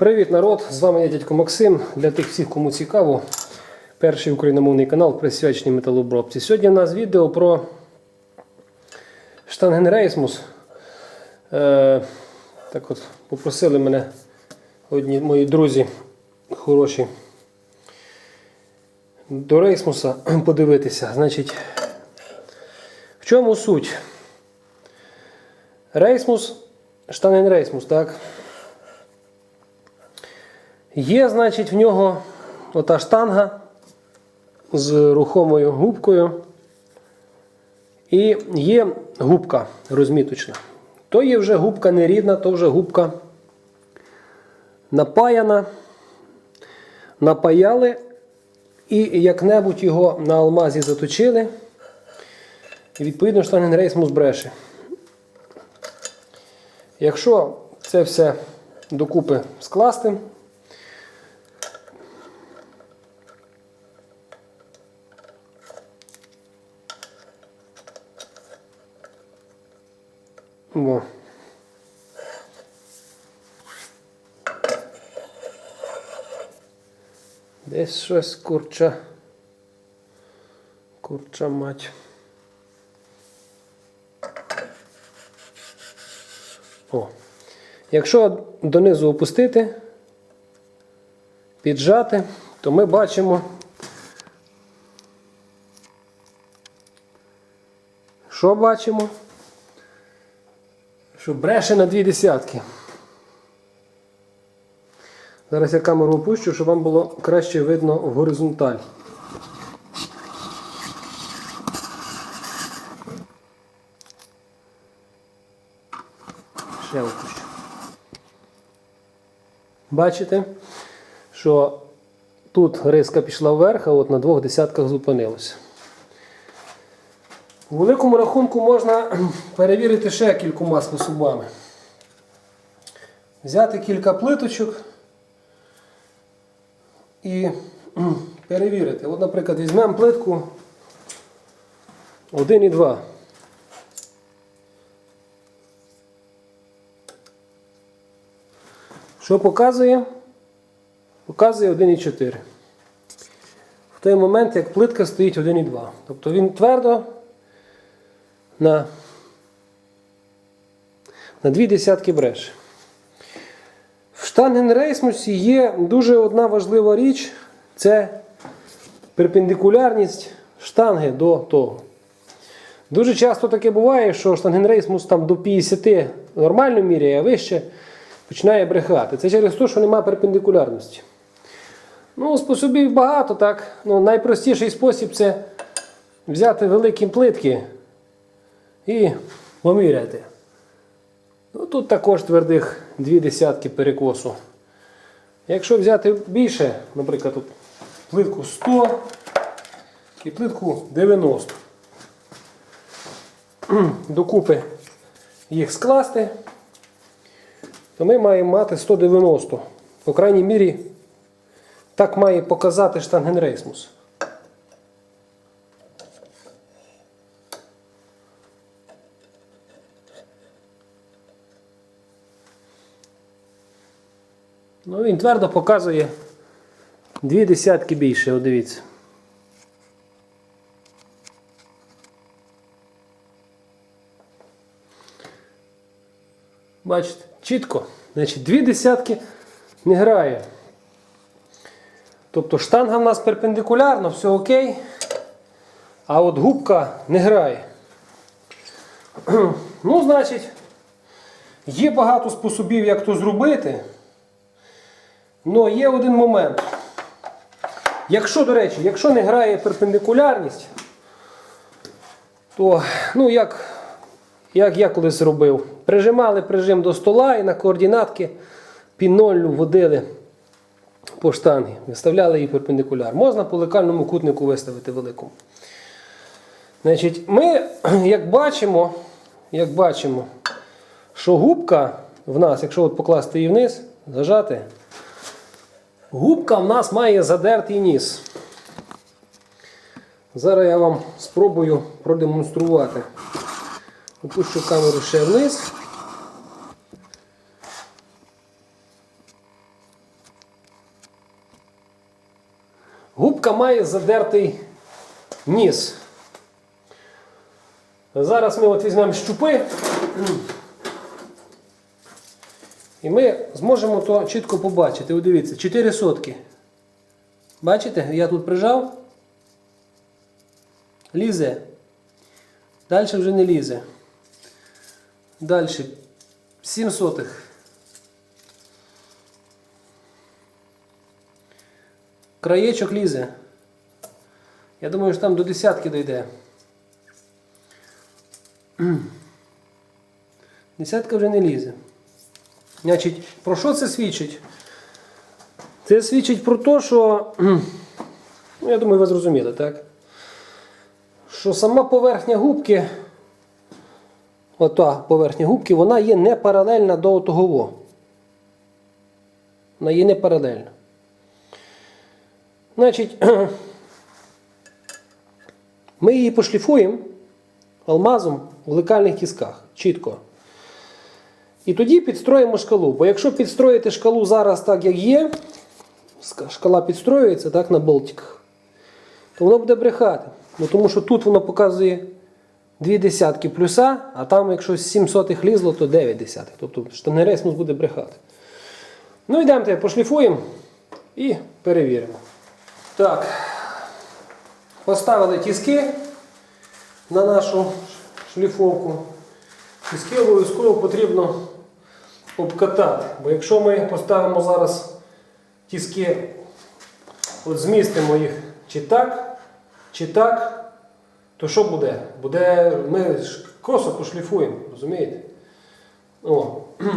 Привіт, народ! З вами я дядько Максим. Для тих всіх, кому цікаво, перший україномовний канал присвячений металообробці. Сьогодні у нас відео про штангенрейсмус. Е, так от, попросили мене одні мої друзі хороші до рейсмуса подивитися. Значить, в чому суть? Рейсмус, штангенрейсмус, так? Є, значить, в нього ота штанга з рухомою губкою. І є губка розміточна. То є вже губка не рідна, то вже губка напаяна. Напаяли і як-небудь його на алмазі заточили. І відповідно штангенрейсмус бреше. Якщо це все докупи скласти, Во. Десь щось курча. Курча мать. О. Якщо донизу опустити, піджати, то ми бачимо, що бачимо? Що бреше на дві десятки. Зараз я камеру опущу, щоб вам було краще видно в горизонталь. Ще опущу. Бачите, що тут риска пішла вверх, а от на двох десятках зупинилося. У великому рахунку можна перевірити ще кількома способами. Взяти кілька плиточок і перевірити. От, наприклад, візьмемо плитку 1 і 2. Що показує? Показує 1,4. В той момент, як плитка стоїть 1,2. Тобто він твердо на, на дві десятки бреше. В штангенрейсмусі є дуже одна важлива річ це перпендикулярність штанги до того. Дуже часто таке буває, що штангенрейсмус там до 50 нормально міряє, а вище починає брехати. Це через те, що немає перпендикулярності. Ну, способів багато, так. Ну, найпростіший спосіб це взяти великі плитки і поміряти. Ну, тут також твердих дві десятки перекосу. Якщо взяти більше, наприклад, тут плитку 100 і плитку 90. Докупи їх скласти, то ми маємо мати 190. По крайній мірі, так має показати штангенрейсмус. Ну, він твердо показує дві десятки більше, дивіться. Бачите, чітко. Значить, дві десятки не грає. Тобто штанга в нас перпендикулярна, все окей. А от губка не грає. Ну, значить, є багато способів, як то зробити. Ну, є один момент. Якщо, до речі, якщо не грає перпендикулярність, то, ну, як, як я колись робив, прижимали прижим до стола і на координатки піноллю водили по штангі, виставляли її перпендикуляр. Можна по лекальному кутнику виставити великому. Значить, ми, як бачимо, як бачимо, що губка в нас, якщо от покласти її вниз, зажати, Губка в нас має задертий ніс. Зараз я вам спробую продемонструвати. Опущу камеру ще вниз. Губка має задертий ніс. Зараз ми от візьмемо щупи. І ми зможемо то чітко побачити. От дивіться, 4 сотки. Бачите, я тут прижав. Лізе. Далі вже не лізе. Далі. 7 сотих. Краєчок лізе. Я думаю, що там до десятки дійде. Десятка вже не лізе. Значить, про що це свідчить? Це свідчить про те, що. Ну, я думаю, ви зрозуміли, так? Що сама поверхня губки, ота поверхня губки, вона є не паралельна до того. Вона є не паралельна. Значить, ми її пошліфуємо алмазом в лекальних тісках. Чітко. І тоді підстроїмо шкалу. Бо якщо підстроїти шкалу зараз так, як є, шкала підстроюється так, на болтиках, то воно буде брехати. Ну, тому що тут воно показує дві десятки плюса, а там, якщо 7 сотих лізло, то 9 десятих. Тобто штангенересмус буде брехати. Ну, йдемо тебе пошліфуємо і перевіримо. Так, поставили тіски на нашу шліфовку. Тіски обов'язково потрібно обкатати. Бо якщо ми поставимо зараз тіски, от змістимо їх чи так, чи так, то що буде? Буде ми косо пошліфуємо, розумієте? О.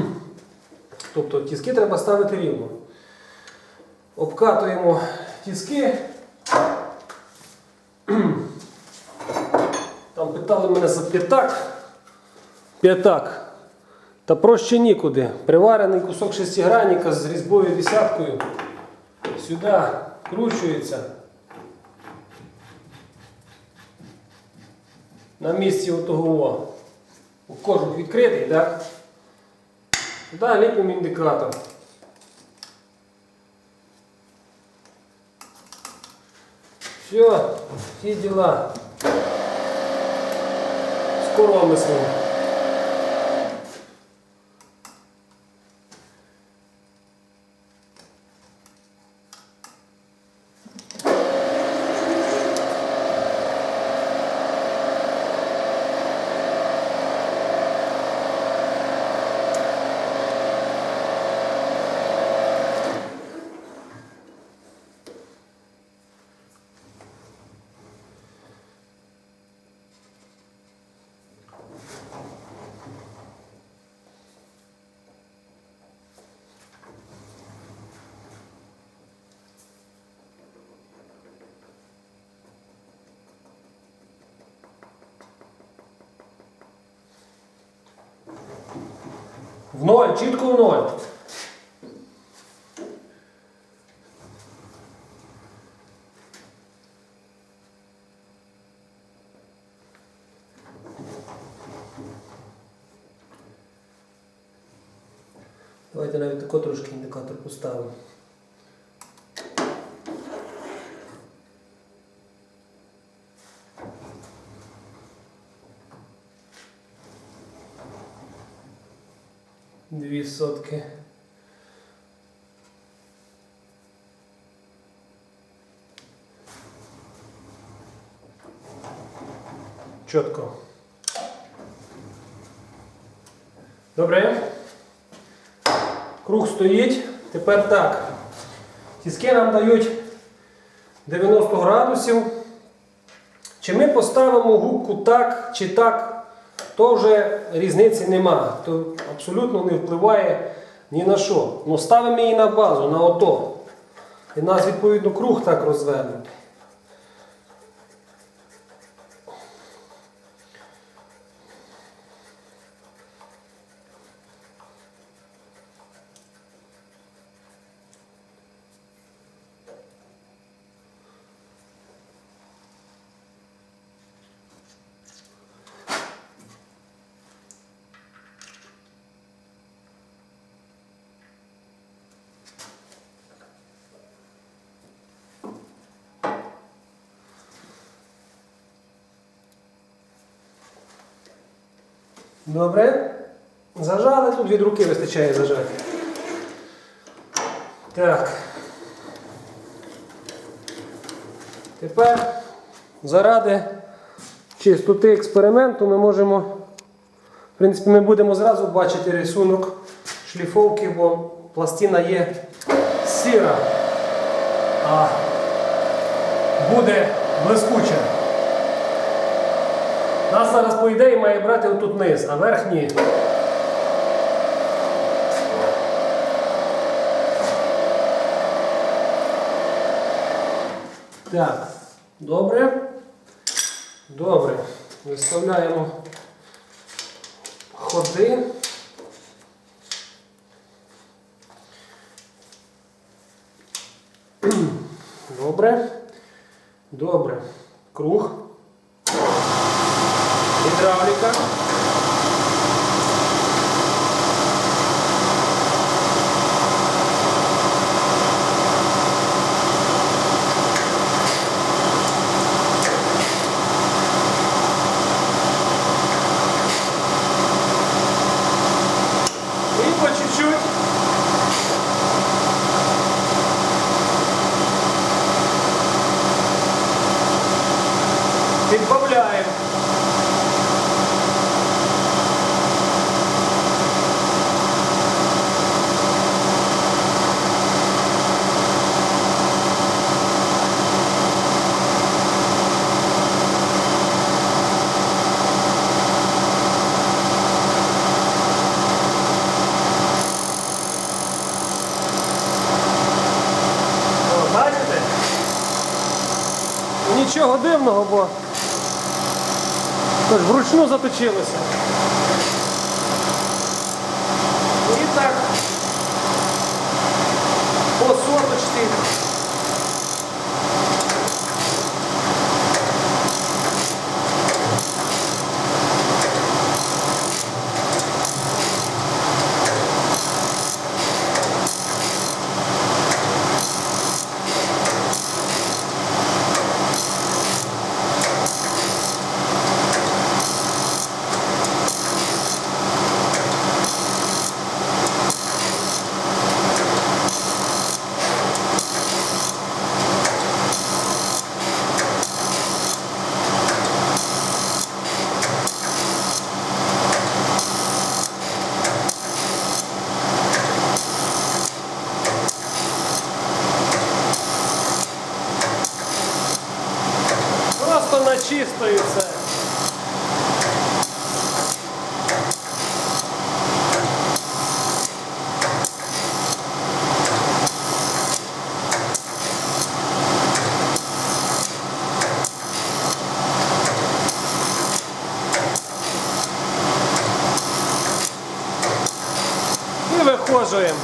Тобто тіски треба ставити рівно. Обкатуємо тіски. Там питали мене за п'ятак. П'ятак. Та проще нікуди. Приварений кусок шестигранника з різьбою десяткою. Сюди кручується. На місці отого. Кожух відкритий, так? Туди ліпимо індикатор. Все, всі діла. Скоро мислимо. В ноль, чітко в ноль. Давайте навіть тако трошки індикатор поставимо. Дві сотки. Чітко. Добре. Круг стоїть. Тепер так. Тіски нам дають 90 градусів. Чи ми поставимо губку так чи так, то вже різниці нема. То абсолютно не впливає ні на що. Ну ставимо її на базу, на ото. І нас відповідно круг так розвернутий. Добре. Зажали, тут від руки вистачає зажати. Так. Тепер заради чистоти експерименту ми можемо, в принципі, ми будемо зразу бачити рисунок шліфовки, бо пластина є сіра, а буде блискуча. Нас зараз, по ідеї, має брати отут низ, а верхній. Так, добре. Добре. Виставляємо ходи. Добре. Добре. Круг. Гідравліка. Підбавляємо. О, бачите? Нічого дивного, бо тож вручну заточилися. І так по соточці. Просто на чисто і все. І виходжуємо.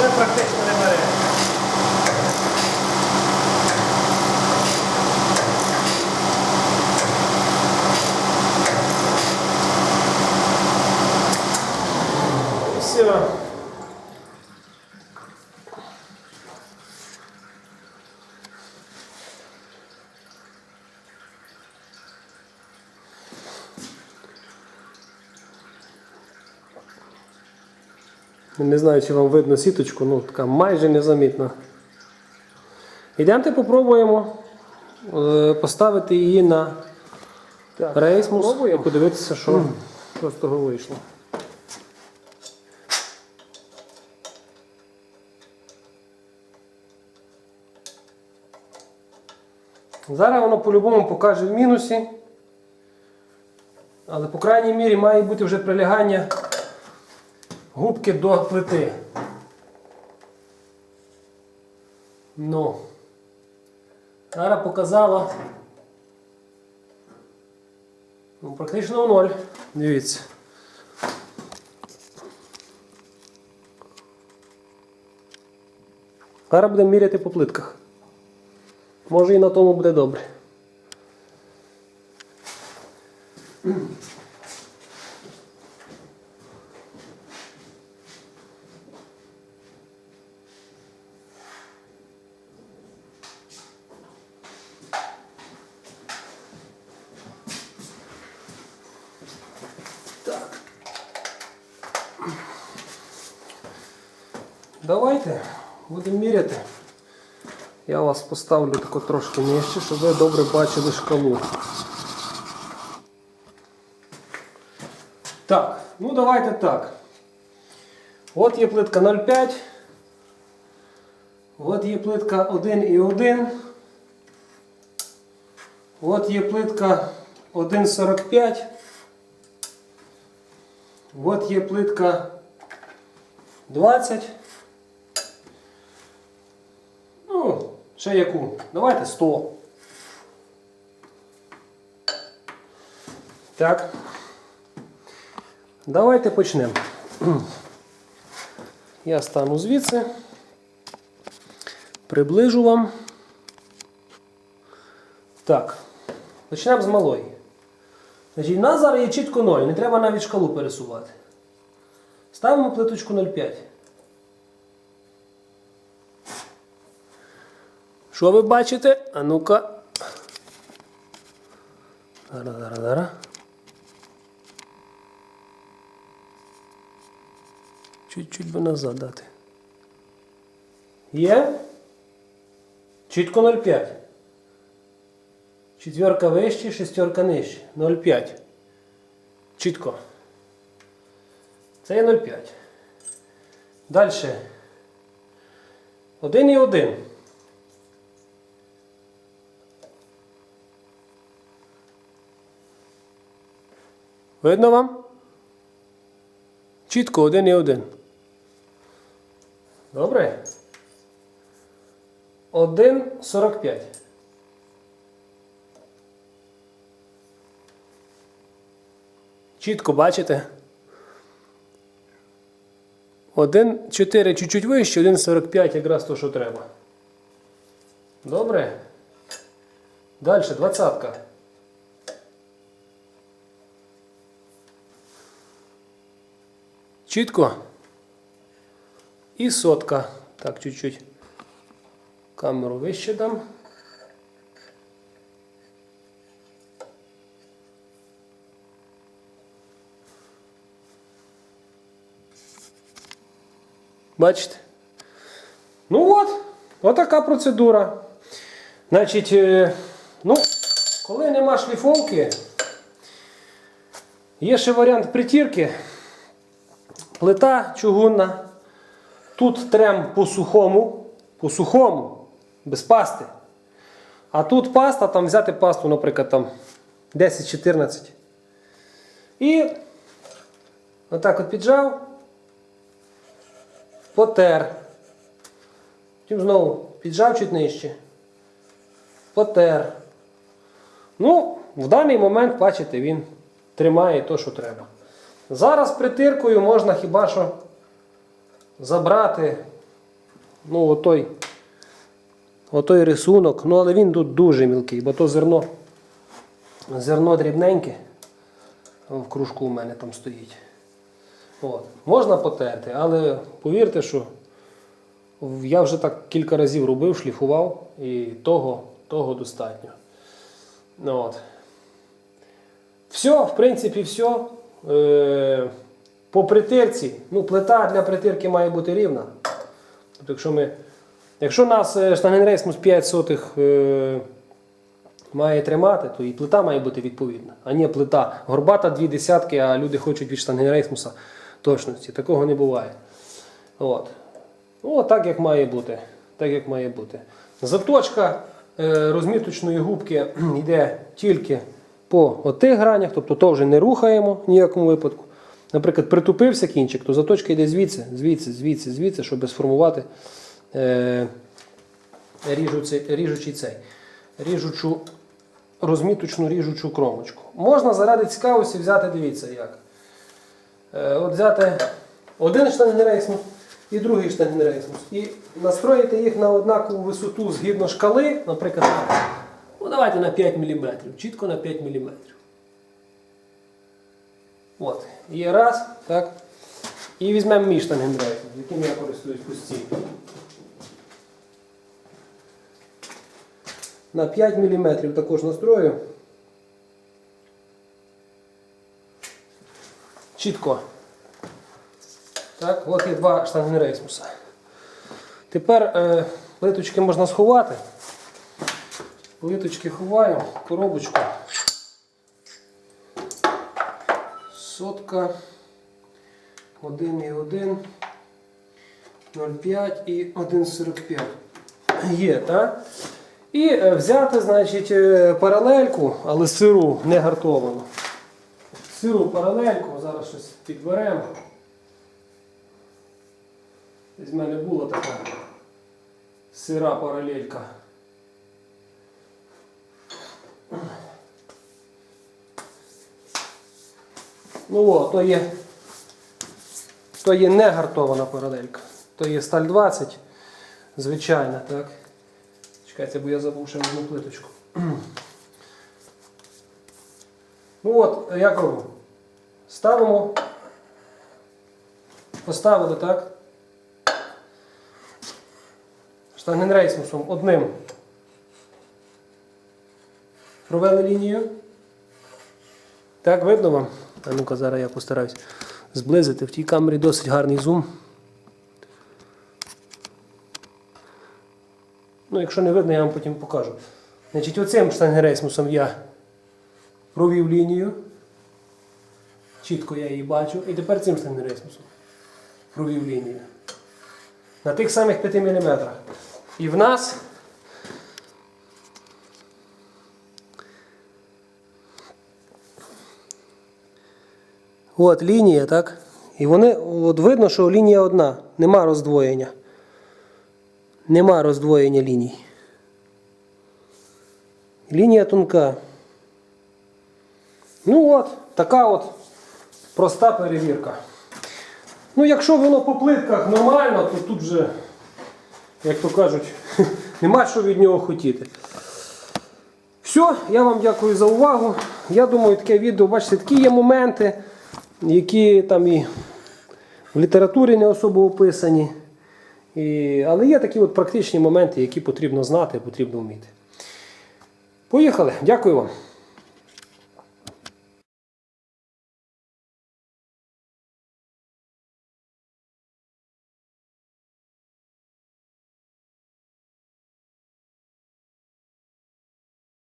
Вже практично не бере. Все. Не знаю, чи вам видно сіточку, ну така майже незамітна. Йдемте попробуємо е, поставити її на рейсмус і подивитися, що, що з того вийшло. Зараз воно по-любому покаже в мінусі. Але по крайній мірі має бути вже прилягання губки до плити. Ну. Зараз показала. Ну, практично в ноль. Дивіться. Зараз будемо міряти по плитках. Може і на тому буде добре. Так. Давайте будемо міряти. Я вас поставлю тако трошки нижче, щоб ви добре бачили шкалу. Так, ну давайте так. От є плитка 0,5. От є плитка 1,1. От є плитка 1,45. От є плитка 20. Ну, ще яку? Давайте 100. Так. Давайте почнемо. Я стану звідси. Приближу вам. Так. Почнемо з малої. Значить, у є чітко 0, не треба навіть шкалу пересувати. Ставимо плиточку 0,5. Що ви бачите? А ну-ка. Зараз, зараз, зараз. Чуть-чуть би назад дати. Є? Чітко 0,5. Четверка вище, шестерка нижче. 0,5. Чітко. Це є 0,5. Далі. 1 і 1. Видно вам? Чітко 1 і 1. Добре? 1,45. Чітко бачите? 1,4 чуть-чуть вище, 1,45 якраз то, що треба. Добре? Далі, двадцятка. Чітко. І сотка. Так, чуть-чуть. Камеру вище дам. Бачите? Ну от, отака процедура. Значить, е, ну, коли нема шліфовки, є ще варіант притірки. Плита чугунна. Тут трем по сухому, по сухому, без пасти. А тут паста, там взяти пасту, наприклад, там 10-14. І отак от піджав, потер. Потім знову піджав чуть нижче. Потер. Ну, в даний момент, бачите, він тримає те, що треба. Зараз притиркою можна хіба що забрати ну, отой, отой рисунок, ну, але він тут дуже мілкий, бо то зерно, зерно дрібненьке в кружку у мене там стоїть. От. Можна потерти, але повірте, що я вже так кілька разів робив, шліфував, і того, того достатньо. От. Все, в принципі, все. Е, по притирці, ну, плита для притирки має бути рівна. Тобто, якщо ми, якщо нас е, штангенрейсмус 5 сотих е, має тримати, то і плита має бути відповідна. А не плита горбата дві десятки, а люди хочуть від штангенрейсмуса точності. Такого не буває. От. Ну, так як має бути. Так як має бути. Заточка е, розміточної губки йде тільки по отих гранях, тобто то вже не рухаємо в ніякому випадку. Наприклад, притупився кінчик, то заточка йде звідси, звідси, звідси, звідси, щоб сформувати е, ріжуці, ріжучий цей, ріжучу, розміточну ріжучу кромочку. Можна заради цікавості взяти, дивіться як. Е, от взяти один штангенрейсмус і другий штангенрейсмус. І настроїти їх на однакову висоту згідно шкали, наприклад, на, ну, давайте на 5 мм, чітко на 5 мм. От, є раз, так. І візьмемо мій штангендрейс, яким я користуюсь постійно. На 5 мм також настрою. Чітко. Так, от є два штангенрейсмуса. Тепер е, плиточки можна сховати. Плиточки ховаємо, коробочку. Сотка. 1,1, 0,5 і 1,45. Є, так? І е, взяти, значить, е, паралельку, але сиру, не гартовану. Сиру паралельку, зараз щось підберемо. Десь мене була така сира паралелька. Ну о, то є, то є не гартована паралелька. То є сталь 20, звичайна, так? Чекайте, бо я забув ще одну плиточку. Ну от, як робимо? Ставимо. Поставили, так? Штангенрейсмусом одним. Провели лінію. Так, видно вам? А ну-ка, зараз я постараюсь зблизити. В тій камері досить гарний зум. Ну, якщо не видно, я вам потім покажу. Значить, оцим штангенрейсмусом я провів лінію. Чітко я її бачу. І тепер цим штангенрейсмусом провів лінію. На тих самих 5 мм. І в нас От лінія, так? І вони, от видно, що лінія одна, нема роздвоєння. Нема роздвоєння ліній. Лінія тонка. Ну от, така от проста перевірка. Ну, якщо воно по плитках нормально, то тут вже, як то кажуть, нема що від нього хотіти. Все, я вам дякую за увагу. Я думаю, таке відео, бачите, такі є моменти, які там і в літературі не особо описані. І, але є такі от практичні моменти, які потрібно знати, потрібно вміти. Поїхали. Дякую вам.